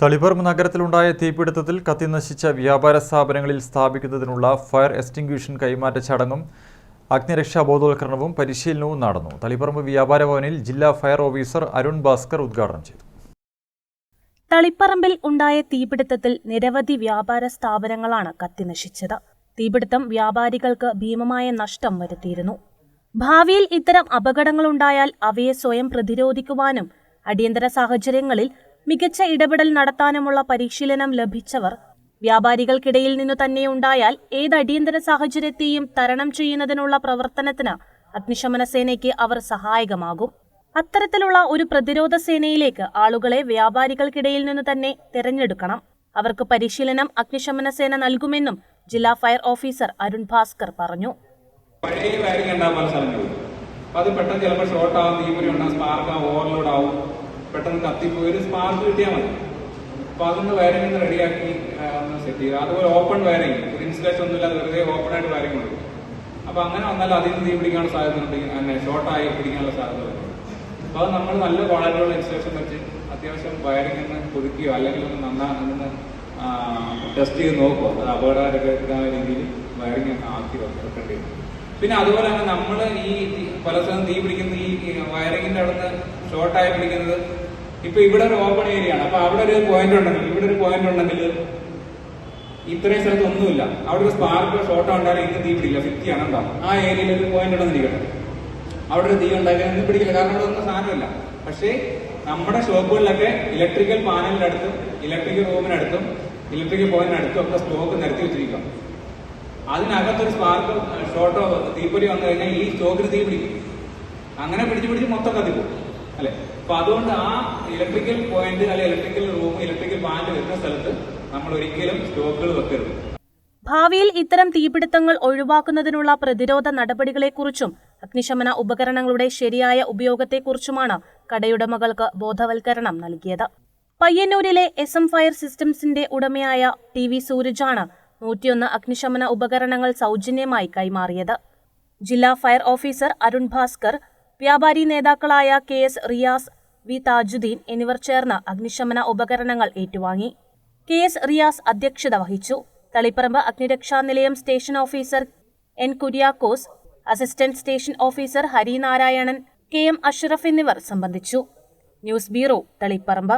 തളിപ്പറമ്പ് നഗരത്തിലുണ്ടായ തീപിടുത്തത്തിൽ കത്തിനശിച്ച വ്യാപാര സ്ഥാപനങ്ങളിൽ സ്ഥാപിക്കുന്നതിനുള്ള ഫയർ എക്സ്റ്റിംഗ്വിഷൻ കൈമാറ്റ ചടങ്ങും അഗ്നിരക്ഷാ ബോധവൽക്കരണവും പരിശീലനവും നടന്നു. തളിപ്പറമ്പ് വ്യാപാര ഭവനിൽ ജില്ലാ ഫയർ ഓഫീസർ അരുൺ ഭാസ്കർ ഉദ്ഘാടനം ചെയ്തു. തളിപ്പറമ്പിൽ ഉണ്ടായ തീപിടുത്തത്തിൽ നിരവധി വ്യാപാര സ്ഥാപനങ്ങളാണ് കത്തിനശിച്ചത് തീപിടുത്തം വ്യാപാരികൾക്ക് ഭീമമായ നഷ്ടം വരുത്തിയിരുന്നു. ഭാവിയിൽ ഇത്തരം അപകടങ്ങളുണ്ടായാൽ അവയെ സ്വയം പ്രതിരോധിക്കുവാനും അടിയന്തര സാഹചര്യങ്ങളിൽ മികച്ച ഇടപെടൽ നടത്താനുമുള്ള പരിശീലനം ലഭിച്ചവർ വ്യാപാരികൾക്കിടയിൽ നിന്നു തന്നെയുണ്ടായാൽ ഏത് അടിയന്തര സാഹചര്യത്തെയും തരണം ചെയ്യുന്നതിനുള്ള പ്രവർത്തനത്തിന് അഗ്നിശമന സേനയ്ക്ക് അവർ സഹായകമാകും. അത്തരത്തിലുള്ള ഒരു പ്രതിരോധ സേനയിലേക്ക് ആളുകളെ വ്യാപാരികൾക്കിടയിൽ നിന്ന് തന്നെ തിരഞ്ഞെടുക്കണം. അവർക്ക് പരിശീലനം അഗ്നിശമന സേന നൽകുമെന്നും ജില്ലാ ഫയർ ഓഫീസർ അരുൺ ഭാസ്കർ പറഞ്ഞു. അത് പെട്ടെന്ന് ചിലപ്പോൾ ഷോർട്ട് ആവും തീപ്പൊരി ഉണ്ടാകും സ്പാർക്ക് ആവും ഓവർലോഡ് ആവും. പെട്ടെന്ന് കത്തിപ്പോയി. ഒരു സ്പാർക്ക് കിട്ടിയാൽ മതി. അപ്പൊ അതൊന്ന് വയറിംഗ് ഒന്ന് റെഡിയാക്കി ഒന്ന് സെറ്റ് ചെയ്യുക അതുപോലെ ഓപ്പൺ വയറിംഗ് ഇൻസുലേഷൻ ഒന്നും ഇല്ലാതെ വെറുതെ ഓപ്പൺ ആയിട്ട് വയറിംഗ് കൊടുക്കും അപ്പൊ അങ്ങനെ വന്നാൽ അതിൽ നിന്ന് തീ പിടിക്കാനുള്ള സാധ്യത ഉണ്ട്. ഷോർട്ടായി പിടിക്കാനുള്ള സാധ്യത ഉണ്ട്. അപ്പൊ അത് നമ്മൾ നല്ല ക്വാളിറ്റിയുള്ള ഇൻസുലേഷൻ വെച്ച് അത്യാവശ്യം വയറിംഗ് ഒന്ന് പുതുക്കിയോ അല്ലെങ്കിൽ ഒന്ന് നന്നാ ഒന്ന് ടെസ്റ്റ് ചെയ്ത് നോക്കുമോ അത് അപകടകരമായ രീതിയിൽ വയറിംഗ് ആക്കി വെക്കേണ്ടി വരും. പിന്നെ അതുപോലെ തന്നെ നമ്മൾ ഈ പല സ്ഥലം തീ പിടിക്കുന്ന ഈ വയറിങ്ങിന്റെ അവിടുന്ന് ഷോർട്ടായി പിടിക്കുന്നത് ഇപ്പൊ ഇവിടെ ഒരു ഓപ്പൺ ഏരിയ ആണ്. അപ്പൊ അവിടെ ഒരു പോയിന്റ് ഉണ്ടെങ്കിൽ ഇവിടെ ഒരു പോയിന്റ് ഉണ്ടെങ്കിൽ ഇത്രയും സ്ഥലത്ത് ഒന്നുമില്ല. അവിടെ ഒരു സ്പാർക്ക് ഷോട്ടോ ഉണ്ടായാലും ഇന്ന് തീ പിടിക്കില്ല. ഫിഫ്റ്റി ആണ് ഉണ്ടാവും ആ ഏരിയയിൽ ഒരു പോയിന്റ് ഉണ്ടെന്നിരിക്കട്ടെ അവിടെ ഒരു തീ ഉണ്ടാക്കാൻ ഇന്ന് പിടിക്കില്ല. കാരണം അവിടെ ഒന്നും സാധനമില്ല പക്ഷേ നമ്മുടെ ഷോപ്പുകളിലൊക്കെ ഇലക്ട്രിക്കൽ പാനലിനടുത്തും ഇലക്ട്രിക്കൽ റൂമിനടുത്തും ഇലക്ട്രിക്കൽ പോയിന്റിനടുത്തും ഒക്കെ സ്റ്റോക്ക് നിരത്തി വെച്ചിരിക്കാം അതിനകത്തൊരു സ്പാർക്ക് ഷോട്ടോ തീപ്പൊരി വന്നു കഴിഞ്ഞാൽ ഈ സ്റ്റോക്കിന് തീ പിടിക്കും. അങ്ങനെ പിടിച്ച് പിടിച്ച് മൊത്തം കത്തിപ്പോകും. അല്ലെ? അപ്പൊ അതുകൊണ്ട് ആ ഇലക്ട്രിക്കൽ പോയിന്റ് അല്ലെ ഇലക്ട്രിക്കൽ റൂം ഇലക്ട്രിക്കൽ പാനൽ വരുന്ന സ്ഥലത്ത് നമ്മൾ ഒരിക്കലും സ്റ്റോക്കുകൾ വെക്കരുത്. ഭാവിയിൽ ഇത്തരം തീപിടുത്തങ്ങൾ ഒഴിവാക്കുന്നതിനുള്ള പ്രതിരോധ നടപടികളെക്കുറിച്ചും അഗ്നിശമന ഉപകരണങ്ങളുടെ ശരിയായ ഉപയോഗത്തെക്കുറിച്ചുമാണ് കടയുടമകൾക്ക് ബോധവൽക്കരണം നൽകിയത്. പയ്യന്നൂരിലെ എസ് എം ഫയർ സിസ്റ്റംസിന്റെ ഉടമയായ ടി വി സൂരജാണ് നൂറ്റിയൊന്ന് അഗ്നിശമന ഉപകരണങ്ങൾ സൗജന്യമായി കൈമാറിയത്. ജില്ലാ ഫയർ ഓഫീസർ അരുൺ ഭാസ്കർ വ്യാപാരി നേതാക്കളായ K S Riyas V Tajuddin എന്നിവർ ചേർന്ന് അഗ്നിശമന ഉപകരണങ്ങൾ ഏറ്റുവാങ്ങി. കെ എസ് റിയാസ് അധ്യക്ഷത വഹിച്ചു. തളിപ്പറമ്പ് അഗ്നിരക്ഷാ നിലയം station officer N Kuriakose assistant station officer Harinarayanan K M Ashraf എന്നിവർ സംബന്ധിച്ചു. News bureau Taliparamba.